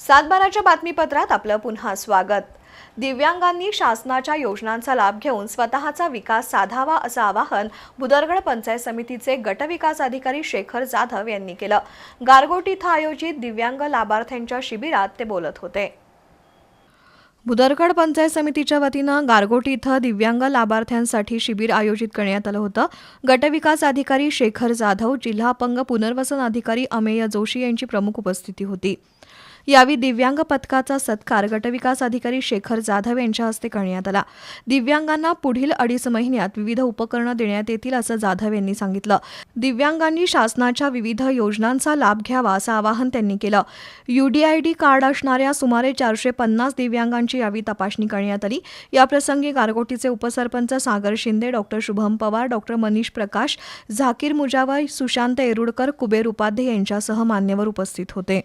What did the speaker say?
सातबाराच्या बातमीपत्रात आपलं पुन्हा स्वागत. दिव्यांगांनी शासनाच्या योजनांचा लाभ घेऊन स्वतःचा विकास साधावा असं आवाहन भुदरगड पंचायत समितीचे गटविकास अधिकारी शेखर जाधव यांनी केलं. गारगोटी इथं आयोजित दिव्यांग लाभार्थ्यांच्या शिबिरात ते बोलत होते. भुदरगड पंचायत समितीच्या वतीनं गारगोटी इथं दिव्यांग लाभार्थ्यांसाठी शिबिर आयोजित करण्यात आलं होतं. गटविकास अधिकारी शेखर जाधव जिल्हा अपंग पुनर्वसन अधिकारी अमेय जोशी यांची प्रमुख उपस्थिती होती. यावेळी दिव्यांग पथकाचा सत्कार गटविकास अधिकारी शेखर जाधव यांच्या हस्ते करण्यात आला. दिव्यांगांना पुढील अडीच महिन्यात विविध उपकरणं देण्यात येतील असं जाधव यांनी सांगितलं. दिव्यांगांनी शासनाच्या विविध योजनांचा लाभ घ्यावा असं आवाहन त्यांनी केलं. युडीआयडी कार्ड असणाऱ्या सुमारे चारशे पन्नास दिव्यांगांची यावेळी तपासणी करण्यात आली. याप्रसंगी गारगोटीचे उपसरपंच सागर शिंदे डॉक्टर शुभम पवार डॉक्टर मनीष प्रकाश झाकीर मुजावा सुशांत येरुडकर कुबेर उपाध्ये यांच्यासह मान्यवर उपस्थित होते.